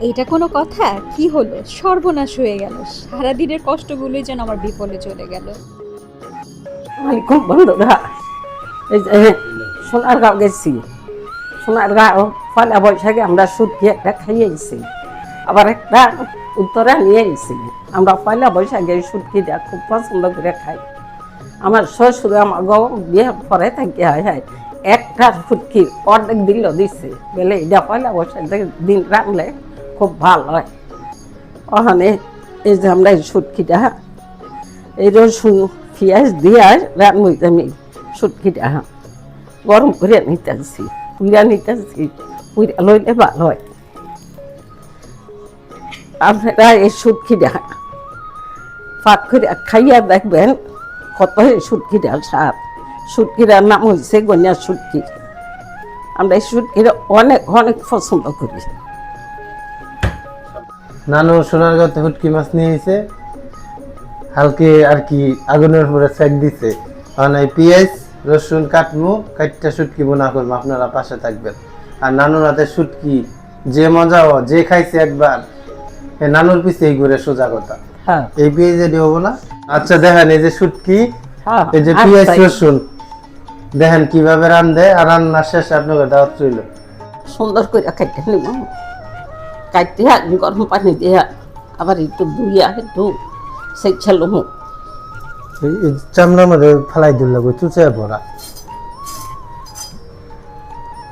এটা কোনো কথা? কি হলো? সর্বনাশ হয়ে গেল। সারাদিনের কষ্টগুলোই যেন আমার বিপলে চলে গেল। যে সোনার গাঁও গেছি। সোনার গাঁও পয়লা বৈশাখে আমরা সুটকি একটা খাইয়েছি আবার একটা উত্তরা নিয়ে এসেছি আমরা পয়লা বৈশাখে সুটকিটা খুব পছন্দ করে খাই। আমার শ্বশুর আমার গো বিয়ে পরে থাকি, হয় হয়, একটা সুটকি অর্ধেক দিল দিচ্ছে বলে, এটা পয়লা বৈশাখ দিন রাখলে খুব ভালো হয়। ওখানে এই যে আমরা এই সুটকিটা, এই রসুন পেঁয়াজ দিয়ে রান্নইতে আমি সুটকিটা গরম করে নিতেছি পুইরা নিতেছি পুইরা লইলে ভালো হয়। আপনারা এই সুটকিটা পাক করে খাইয়া দেখবেন কত সুটকিটা স্বাদ। সুটকিটার নাম হয়েছে গনিয়া সুটকি। আমরা এই সুটকিটা অনেক অনেক পছন্দ করি। নানু সোনারগাঁতে হুটকি মাছ নিয়ে এসে হালকে আর কি আগুনের উপরে সেক দিছে। এই পেঁয়াজ রসুন কাটমু কাটটা শুটকি বোনা করব আপনারা পাশে থাকবেন। আর নানুর হাতে শুটকি যে মজা ও যে খাইছে একবার এ নানুর পিছে ঘুরে সোজা কথা। হ্যাঁ। এই পেঁয়াজে দিব না? আচ্ছা দেখেন এই যে শুটকি হ্যাঁ এই যে পেঁয়াজ আচ্ছা, রসুন দেখেন কীভাবে রান্ধে আর রান্নার শেষে আপনাকে দাওয়াত রইল। সুন্দর করে কাটতে নিব। কাটতে গরম পানি দিয়ে আবার একটু ধুইয়া একটু সেই ছেলো এই চামড়ার মধ্যে ফেলাই দিল লাগবে চুচে পড়া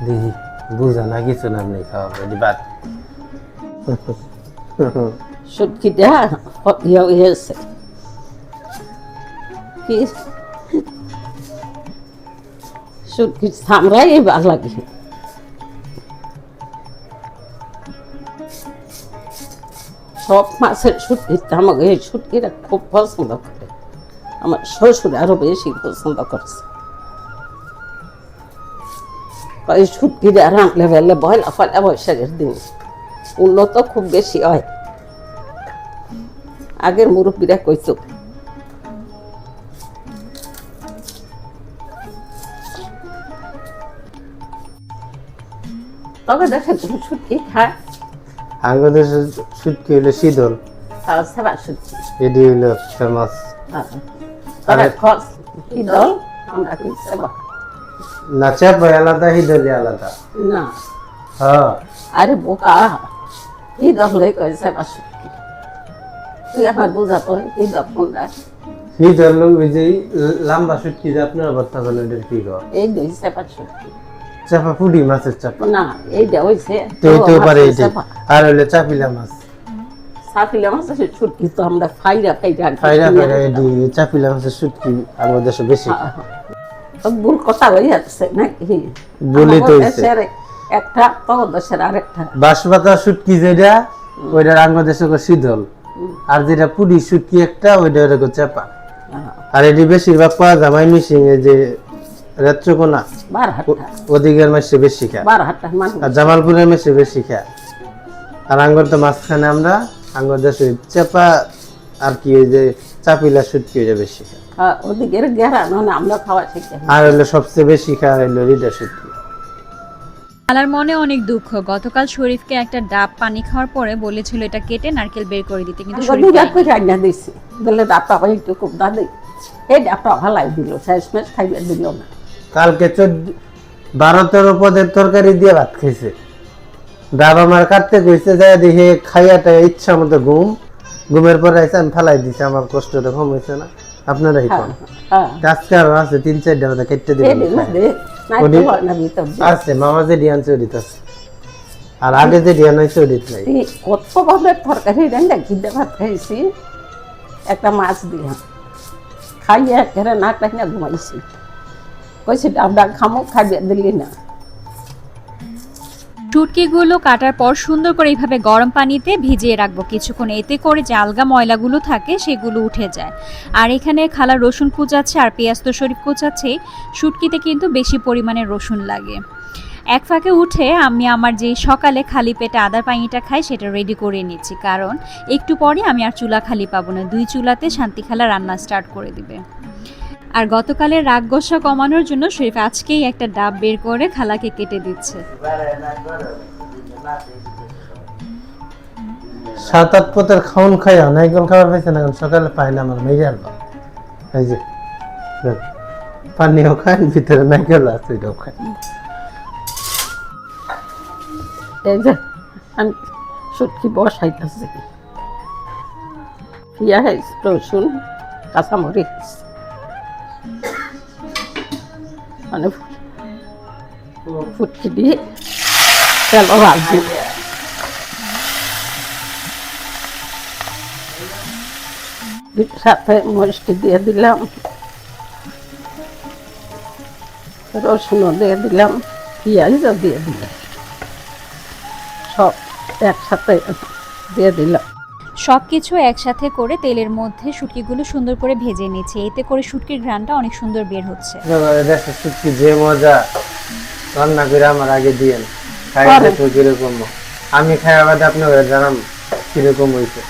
দেখি বুঝা না কিছু না আপনি খাওয়া বাদ সুটকি দেয়া হয়েছে কি সুটকি সামরাই ভালো লাগে সব মাছের সুটকি আমাকে এই সুটকিটা খুব পছন্দ করে। আমার শ্বশুর আরও বেশি পছন্দ করছে। এই সুটকিটা রাঁধলে বেলে বয়লা ফয়লা বৈশাখের দিন। উন্নত খুব বেশি হয়। আগের মুরব্বীরা কইতো। তবে দেখে তুমি সুটকি খায়। আঙ্গ দেশে সুটকি হইল শীতল। এটি হইল ফেমাস কি সেবা? না আলাদা হিদলি আলাদা। না। হ্যাঁ। আরে বোকা। দল হয়ে কয় সেবা সুটকি? তুই আমার বুঝা কি দল কোনটা? হিদল ওই যে লম্বা সুটকি যে আপনারা বর্তা বলেন এটার কি কর এই দুই সেবা সুটকি। চাপা পুডি মাছের চাপা। না এইটা হইছে তো হইতেও পারে সেবা। আর হইল চাপিলা মাছ। সাফিলা মাছের ছুটকি তো আমরা ফাইরা ফাইরা ফাইরা ফাইরা এটি চাপিলা মাছের সুটকি আমাদের দেশে বেশি। খায়। তো ভুল কথা হয়ে যাচ্ছে নাকি? বলেই তো। একটা তখন দেশের আরেকটা। বাঁশপাতা শুটকি যেটা ওইটা আঙ্গ দেশে শীতল। আর যেটা পুরি শুটকি একটা ওইটা ওরকম চাপা। আর এটি বেশিরভাগ পাওয়া যায় মাই মিশিং যে রেত্রকোনা ওদিকের মাসে বেশি খায়। আর জামালপুরের মাসে বেশি খায়। আর আঙ্গর তো মাঝখানে আমরা আঙ্গর দেশে চাপা আর কি ওই যে চাপিলা শুটকি ওইটা বেশি খায়। হ্যাঁ, ওদিকের গেরা মানে আমরা খাওয়া শিখতে আর সবচেয়ে বেশি খায় হইল রিডা শুটকি আলার মনে অনেক দুঃখ। গতকাল শরীফকে একটা ডাব পানি খাওয়ার পরে বলেছিল এটা কেটে নারকেল বের করে দিতে কিন্তু শরীফ রান্না বলে ভাই একটু খুব দাদি। এই ডাক্তার ভালাই দিল শেষ মেশ খাইবে দিল না। কালকে চোদ্দ বারো তেরো পদের তরকারি দিয়ে ভাত খাইছে। ডাব আমার কাটতে কইছে যায় দেখে খাইয়াটা ইচ্ছা মতো ঘুম। ঘুমের পরে আইসে আমি ফেলাই দিছি আমার কষ্টটা কম হয়েছে না। আপনারাই হ্যাঁ কম হ্যাঁ। আজকে আরও আছে তিন চারটা মতো কেটে দিবেন তো হয়। আছে মামা যে ডিয়ান চরিত আছে। আর আগে যে ডিয়ান নাই চরিত নাই। কত ভাবে তরকারি রান্না ঘিদে ভাত খাইছি। একটা মাছ দিলাম। খাইয়ে একেবারে না টাইনা ঘুমাইছি। শুটকিগুলো কাটার পর সুন্দর করে এইভাবে গরম পানিতে ভিজিয়ে রাখব। কিছুক্ষণ এতে করে যে আলগা ময়লাগুলো থাকে, সেগুলো উঠে যায়। আর এখানে খালা রসুন কুচাচ্ছে আর পেঁয়াজ তো শরীফ কুচাচ্ছে শুটকিতে কিন্তু বেশি পরিমাণে রসুন লাগে। এক ফাঁকে উঠে আমি আমার যে সকালে খালি পেটে আদার পানিটা খাই, সেটা রেডি করে নিচ্ছি। কারণ একটু পরে আমি আর চুলা খালি পাবো না। দুই চুলাতে শান্তি খালা রান্না স্টার্ট করে দিবে। আর গতকালের রাগ গোসা কমানোর জন্য শরীফ আজকেই একটা ডাব বের করে খালাকে কেটে দিচ্ছে। সাত আট পথের খাওন খাই নাইকল খাবার পাইছে না সকালে পাই না আমার মেয়ে আনলো। এই যে পানিও খায় ভিতরে নাইকল আছে এটাও যে আমি সুটকি বসাইতেছি। পেঁয়াজ রসুন কাঁচামরিচ। মানে ফুটকি দিয়ে তেল ভাজছি সাথে মরিচটি দিয়ে দিলাম। রসুনও দিয়ে দিলাম, পেঁয়াজও দিয়ে দিলাম। সব একসাথে দিয়ে দিলাম। সব কিছু একসাথে করে তেলের মধ্যে শুটকিগুলো সুন্দর করে ভেজে নিচ্ছি। এতে করে শুটকির ঘ্রাণটা অনেক সুন্দর বের হচ্ছে। শুটকি যে মজা। রান্না করে আমার আগে দিয়েন। খাই। দেখো কীরকম। আমি খাই আবার আপনাকে জানাম কীরকম হয়েছে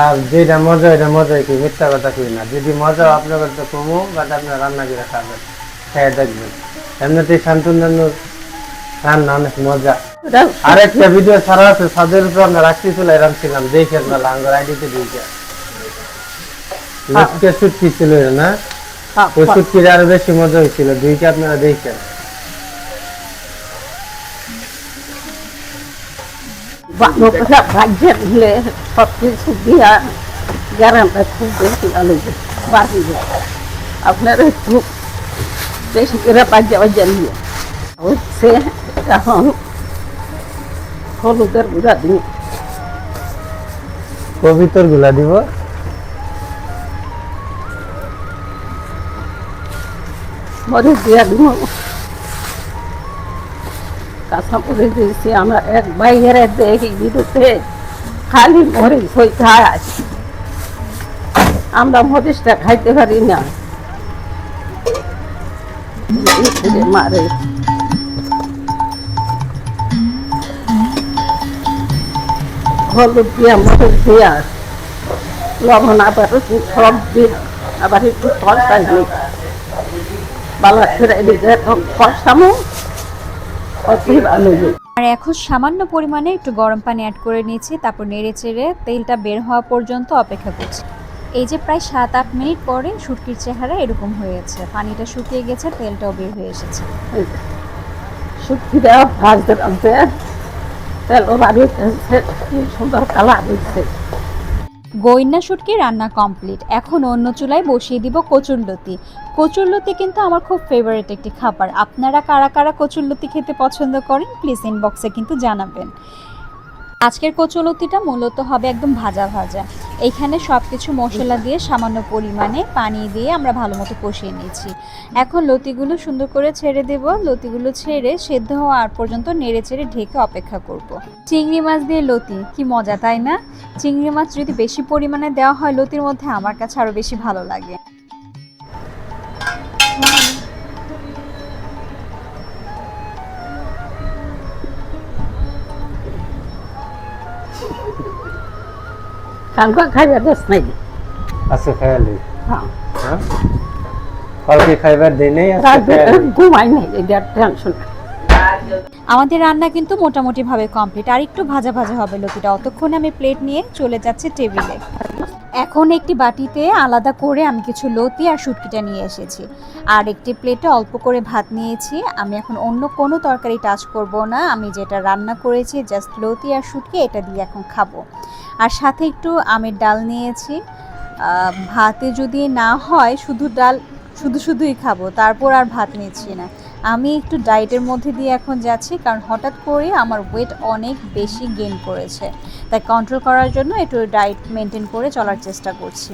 আর যেটা মজা এটা মজা কি মিথ্যা কথা কই না। যদি মজা আপনাদের তো কমো বাট আপনার রান্না করে খাবেন। খেয়ে দেখবেন। এমনিতেই শান্তনুর রান্না অনেক মজা। আরেকটা ভিডিও ছাড়া আছে ছাদের উপর আমরা রাখতে চলে রাখছিলাম। দেখেন না লাঙ্গর আইডিতে দিয়েছে লটকে শুটকি ছিল না? হ্যাঁ, ওই শুটকির আরও বেশি মজা হয়েছিল। দুইটা আপনারা দেখেন। ভাজ্যে দিলে সব কিছু দিয়া খুব বেশি ভালো বাড়ি আপনার একটু বেশি করে বাজ্যা বাজ্যা নিয়ে। হচ্ছে এখন হলুদের গুঁড়া দিই। কবিতরগুলা দিব। মরিচ দিয়া দিব। কাঁচা মরিচ দিয়েছি আমরা এক বাইরে দেখি বিরুদ্ধে খালি মরিচ হয়ে খায় আমরা মরিচটা খাইতে পারি না। মারে। হলুদ দিয়া মরিচ দিয়া লবণ আবার একটু সব দিয়া আবার একটু তরকারি দিই বালা ছেড়ে দিতে কষামো অতি ভালো আর এখন সামান্য পরিমাণে একটু গরম পানি অ্যাড করে নিয়েছি তারপর নেড়ে চেড়ে তেলটা বের হওয়া পর্যন্ত অপেক্ষা করছি। এই যে প্রায় সাত আট মিনিট পরে শুটকির চেহারা এরকম হয়েছে পানিটা শুকিয়ে গেছে তেলটাও বের হয়ে এসেছে। শুটকিটা ভাজতে সুন্দর কালার শুটকি রান্না কমপ্লিট। এখন অন্য চুলায় বসিয়ে দিব কচুরলতি কচুরলতি কিন্তু আমার খুব ফেভারিট একটি খাবার। আপনারা কারা কারা কচুরলতি খেতে পছন্দ করেন প্লিজ ইনবক্সে কিন্তু জানাবেন। আজকের কচুলতিটা মূলত হবে একদম ভাজা ভাজা। এইখানে সব কিছু মশলা দিয়ে সামান্য পরিমাণে পানি দিয়ে আমরা ভালো মতো কষিয়ে নিয়েছি। এখন লতিগুলো সুন্দর করে ছেড়ে দেব। লতিগুলো ছেড়ে সেদ্ধ হওয়া আর পর্যন্ত নেড়ে চেড়ে ঢেকে অপেক্ষা করব। চিংড়ি মাছ দিয়ে লতি, কি মজা, তাই না? চিংড়ি মাছ যদি বেশি পরিমাণে দেওয়া হয় লতির মধ্যে আমার কাছে আরও বেশি ভালো লাগে। কালকে খাইবে দেশ নাই। আছে খেয়ালি হ্যাঁ। হ্যাঁ? কালকে খাইবার দিই নেই। ঘুমাই নাই এটা টেনশন। আমাদের রান্না কিন্তু মোটামুটি ভাবে কমপ্লিট আর একটু ভাজা ভাজা হবে লতিটা। অতক্ষণে আমি প্লেট নিয়ে চলে যাচ্ছি টেবিলে। এখন একটি বাটিতে আলাদা করে আমি কিছু লতি আর শুটকিটা নিয়ে এসেছি। আর একটি প্লেটে অল্প করে ভাত নিয়েছি। আমি এখন অন্য কোনো তরকারি টাচ করব না। আমি যেটা রান্না করেছি জাস্ট লতি আর শুটকি এটা দিয়ে এখন খাব। আর সাথে একটু আমের ডাল নিয়েছি। ভাতে যদি না হয়, শুধু ডাল, শুধু শুধুই খাব, তারপর আর ভাত নিচ্ছি না। আমি একটু ডায়েটের মধ্যে দিয়ে এখন যাচ্ছি, কারণ হঠাৎ করে আমার ওয়েট অনেক বেশি গেইন করেছে। তাই কন্ট্রোল করার জন্য একটু ডায়েট মেনটেন করে চলার চেষ্টা করছি।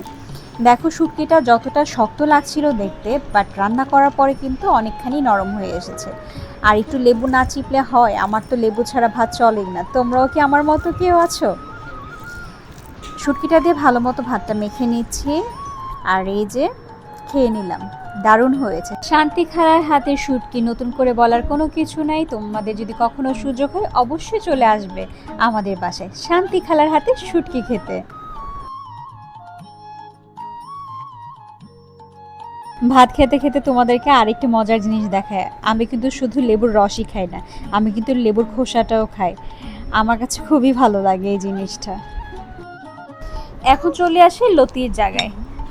দেখো, শুটকিটা যতটা শক্ত লাগছিল দেখতে বাট রান্না করার পরে কিন্তু অনেকখানি নরম হয়ে এসেছে। আর একটু লেবু না চিপলে হয়, আমার তো লেবু ছাড়া ভাত চলেই না। তোমরাও কি আমার মতো কেউ আছো? শুটকিটা দিয়ে ভালো মতো ভাতটা মেখে নিচ্ছি। আর এই যে খেয়ে নিলাম। দারুণ হয়েছে। শান্তি খালার হাতে শুটকি নতুন করে বলার কোনো কিছু নাই। তোমাদের যদি কখনো সুযোগ হয়, অবশ্যই চলে আসবে আমাদের বাসায়। শান্তি খালার হাতে শুটকি খেতে। ভাত খেতে খেতে তোমাদেরকে আরেকটি মজার জিনিস দেখায়। আমি কিন্তু শুধু লেবুর রসই খাই না, আমি কিন্তু লেবুর খোসাটাও খাই। আমার কাছে খুবই ভালো লাগে এই জিনিসটা। এখন চলে আসি লতির জায়গায়।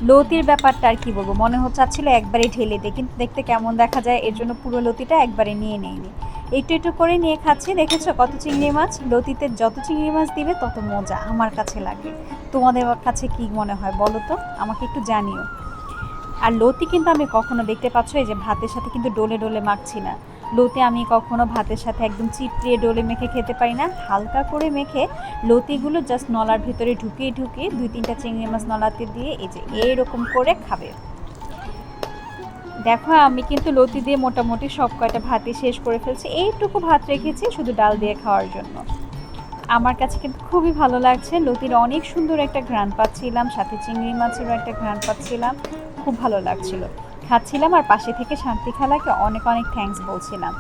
লতির ব্যাপারটা আর কি বলব? মনে হচ্ছে ছিল একবারে ঢেলে দিই কিন্তু দেখতে কেমন দেখা যায়, এর জন্য পুরো লতিটা একবারে নিয়ে নেয়নি। একটু একটু করে নিয়ে খাচ্ছি, দেখেছ কত চিংড়ি মাছ? লতিতে যত চিংড়ি মাছ দিবে, তত মজা আমার কাছে লাগে। তোমাদের কাছে কি মনে হয় বলো তো? আমাকে একটু জানিও। আর লতি কিন্তু আমি কখনো দেখতে পাচ্ছ, এই যে ভাতের সাথে কিন্তু ডোলে ডোলে মাখছি না। লতি আমি কখনো ভাতের সাথে একদম চিপড়িয়ে ডোলে মেখে খেতে পারি না। হালকা করে মেখে লতিগুলো জাস্ট নলার ভিতরে ঢুকিয়ে ঢুকিয়ে দুই তিনটা চিংড়ি মাছ নলাতে দিয়ে এই যে এইরকম করে খাবে। দেখো আমি কিন্তু লতি দিয়ে মোটামুটি সব কয়টা ভাতই শেষ করে ফেলছি। এইটুকু ভাত রেখেছি শুধু ডাল দিয়ে খাওয়ার জন্য। আমার কাছে কিন্তু খুবই ভালো লাগছে। লতির অনেক সুন্দর একটা ঘ্রাণ পাচ্ছিলাম, সাথে চিংড়ি মাছেরও একটা ঘ্রাণ পাচ্ছিলাম। খুব ভালো লাগছিল। খাচ্ছিলাম আর পাশে থেকে শান্তি খালাকে অনেক অনেক থ্যাঙ্কস বলছিলাম।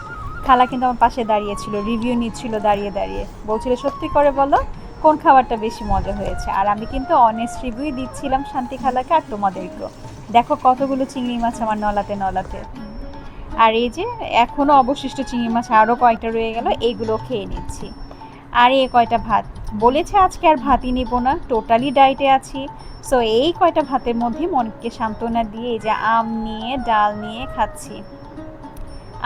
খালা কিন্তু আমার পাশে দাঁড়িয়েছিল রিভিউ নিচ্ছিল দাঁড়িয়ে দাঁড়িয়ে। বলছিল, সত্যি করে বলো, কোন খাবারটা বেশি মজা হয়েছে? আর আমি কিন্তু অনেস্ট রিভিউ দিচ্ছিলাম শান্তি খালাকে আর তোমাদেরকেও। দেখো কতগুলো চিংড়ি মাছ আমার নলাতে নলাতে। আর এই যে এখনও অবশিষ্ট চিংড়ি মাছ আরও কয়টা রয়ে গেল এইগুলো খেয়ে নিচ্ছি। আর এই কয়টা ভাত? বলেছে আজকে আর ভাতই নিব না টোটালি ডায়েটে আছি। সো এই কয়টা ভাতের মধ্যে মনকে সান্ত্বনা দিয়ে এই যে আম নিয়ে, ডাল নিয়ে খাচ্ছি।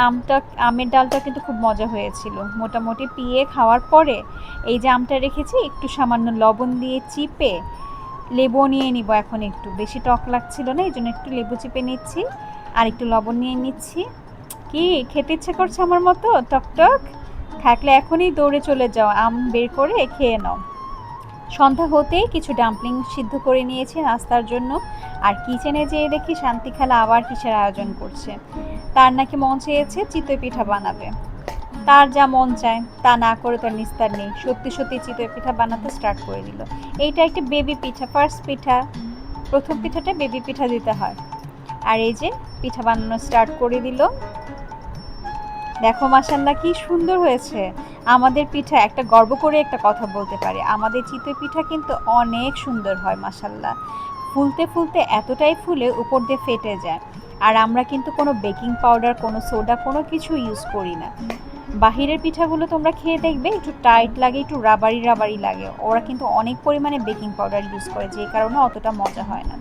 আমটা, আমের ডালটা কিন্তু খুব মজা হয়েছিল। মোটামুটি পিয়ে খাওয়ার পরে এই যে আমটা রেখেছি, একটু সামান্য লবণ দিয়ে চিপে লেবু নিয়ে নিব এখন একটু। বেশি টক লাগছিল না এই জন্য একটু লেবু চিপে নিচ্ছি, আর একটু লবণ নিয়ে নিচ্ছি। কি, খেতে ইচ্ছে করছে আমার মতো? টক টক? থাকলে এখনই দৌড়ে চলে যাও, আম বের করে খেয়ে নাও। সন্ধ্যা হতেই কিছু ডাম্পলিং সিদ্ধ করে নিয়েছে নাস্তার জন্য। আর কিচেনে যেয়ে দেখি শান্তি খেলা আবার কিসের আয়োজন করছে। তার নাকি মন চেয়েছে চিতই পিঠা বানাবে তার যা মন চায়, তা না করে তোর নিস্তার নেই। সত্যি সত্যি চিতই পিঠা বানাতে স্টার্ট করে দিল। এইটা একটা বেবি পিঠা ফার্স্ট পিঠা, প্রথম পিঠাটা বেবি পিঠা দিতে হয়। আর এই যে পিঠা বানানো স্টার্ট করে দিল। দেখো মাসাল্লাহ কি সুন্দর হয়েছে। আমাদের পিঠা একটা গর্ব করে একটা কথা বলতে পারি। আমাদের চিতই পিঠা কিন্তু অনেক সুন্দর হয় মাসাল্লাহ ফুলতে ফুলতে এতটাই ফুলে উপর দিয়ে ফেটে যায়। আর আমরা কিন্তু কোনো বেকিং পাউডার, কোনো সোডা, কোনো কিছু ইউজ করি না। বাহিরের পিঠাগুলো তোমরা খেয়ে দেখবে, একটু টাইট লাগে, একটু রাবারি রাবারি লাগে। ওরা কিন্তু অনেক পরিমাণে বেকিং পাউডার ইউজ করে যে কারণে অতটা মজা হয় না।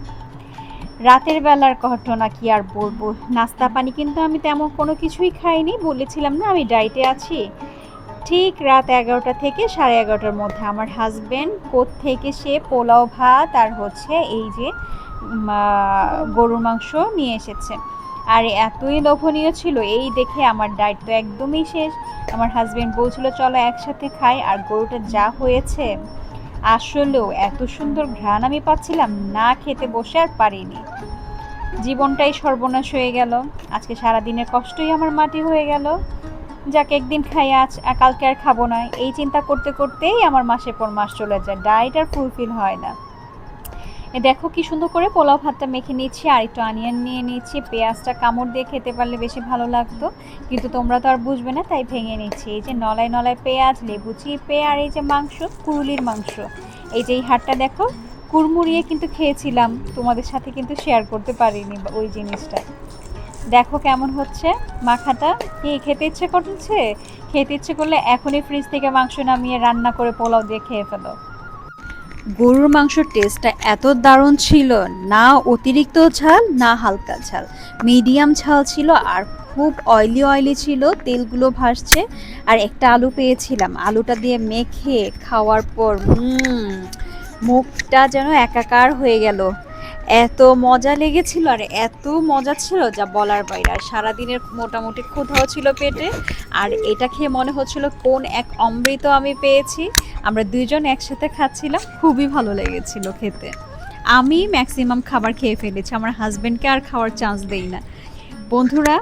রাতের বেলার ঘটনা কি আর বলব? নাস্তা পানি কিন্তু আমি তেমন কোনো কিছুই খাইনি, বলেছিলাম না আমি ডায়েটে আছি। ঠিক রাত এগারোটা থেকে সাড়ে এগারোটার মধ্যে আমার হাজব্যান্ড কোথ থেকে সে পোলাও ভাত আর হচ্ছে এই যে গরুর মাংস নিয়ে এসেছে। আর এতই লোভনীয় ছিল, এই দেখে আমার ডায়েট তো একদমই শেষ। আমার হাজব্যান্ড বলছিল, চলো একসাথে খাই, আর গরুটা যা হয়েছে আসলেও এত সুন্দর ঘ্রাণ আমি পাচ্ছিলাম না খেতে বসে আর পারিনি। জীবনটাই সর্বনাশ হয়ে গেল। আজকে সারাদিনের কষ্টই আমার মাটি হয়ে গেল। যাকে, একদিন খাই আজ কালকে আর খাব না। এই চিন্তা করতে করতেই আমার মাসের পর মাস চলে যায়। ডায়েট আর ফুলফিল হয় না। দেখো কি সুন্দর করে পোলাও ভাতটা মেখে নিচ্ছি আর একটু আনিয়ন নিয়ে নিচ্ছি পেঁয়াজটা কামড় দিয়ে খেতে পারলে বেশি ভালো লাগতো, কিন্তু তোমরা তো আর বুঝবে না, তাই ভেঙে নিচ্ছি এই যে নলায় নলায় পেঁয়াজ, লেবু চিপে, আর এই যে মাংস কুরুলির মাংস। এই যে এই হাটটা দেখো, কুড়মুড়িয়ে কিন্তু খেয়েছিলাম, তোমাদের সাথে কিন্তু শেয়ার করতে পারিনি ওই জিনিসটা। দেখো কেমন হচ্ছে মাখাটা। কি, খেতে ইচ্ছে করছে? খেতে ইচ্ছে করলে এখনই ফ্রিজ থেকে মাংস নামিয়ে রান্না করে পোলাও দিয়ে খেয়ে ফেলো। গরুর মাংসের টেস্টটা এত দারুণ ছিল। না অতিরিক্ত ঝাল, না হালকা ঝাল। মিডিয়াম ঝাল ছিল আর খুব অয়েলি অয়েলি ছিল, তেলগুলো ভাসছে। আর একটা আলু পেয়েছিলাম। আলুটা দিয়ে মেখে খাওয়ার পর মুখটা যেন একাকার হয়ে গেল। এত মজা লেগেছিল আর এত মজা ছিল যা বলার বাইরে। আর সারাদিনের মোটামুটি ক্ষুধাও ছিল পেটে। আর এটা খেয়ে মনে হচ্ছিল কোন এক অমৃত আমি পেয়েছি। আমরা দুইজন একসাথে খাচ্ছিলাম, খুবই ভালো লেগেছিল খেতে। আমি ম্যাক্সিমাম খাবার খেয়ে ফেলেছি, আমার হাজব্যান্ডকে আর খাওয়ার চান্স দেই না। বন্ধুরা,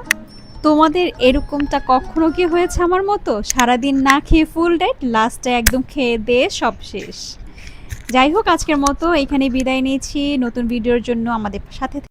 তোমাদের এরকমটা কখনো কি হয়েছে আমার মতো? সারাদিন না খেয়ে ফুল ডাইট লাস্টে একদম খেয়ে দিয়ে সব শেষ। যাই হোক আজকের মতো এখানে বিদায় নিয়েছি। নতুন ভিডিওর জন্য আমাদের সাথে